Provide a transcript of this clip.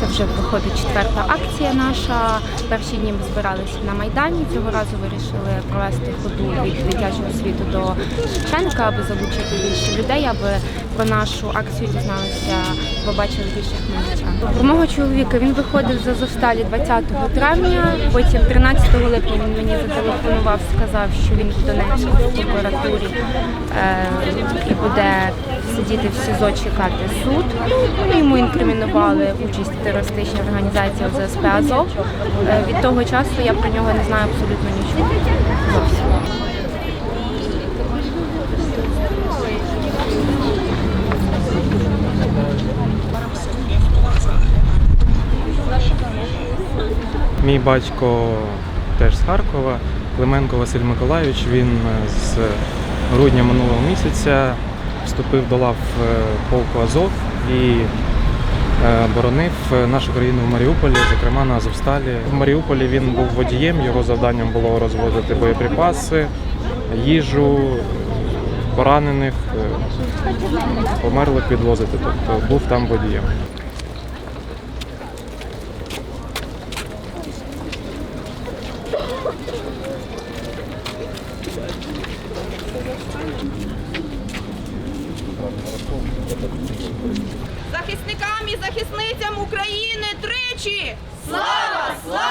Це вже виходить четверта акція наша. Перші дні ми збиралися на Майдані. Цього разу вирішили провести ходу від дитячого світу до Шевченка, аби залучити більше людей, аби про нашу акцію дізналися, побачили більше хмельничан. Про мого чоловіка він виходив з Азовсталі 20 травня. Потім 13 липня він мені зателефонував, сказав, що він в Донецьку в прокуратурі е, і буде сидіти в СІЗО чекати суд. Ну, Йому інкримінували участь в терористичній організації ОЗСП Азов. Е, Від того часу я про нього не знаю абсолютно нічого. Мій батько теж з Харкова, Клименко Василь Миколайович. Він е, з грудня минулого місяця вступив до лав е, полку Азов і е, боронив нашу країну в Маріуполі, зокрема на Азовсталі. В Маріуполі він був водієм, його завданням було розвозити боєприпаси, їжу, поранених, померлих відвозити. Тобто був там водієм. Захисникам і захисницям України тричі! Слава! Слава!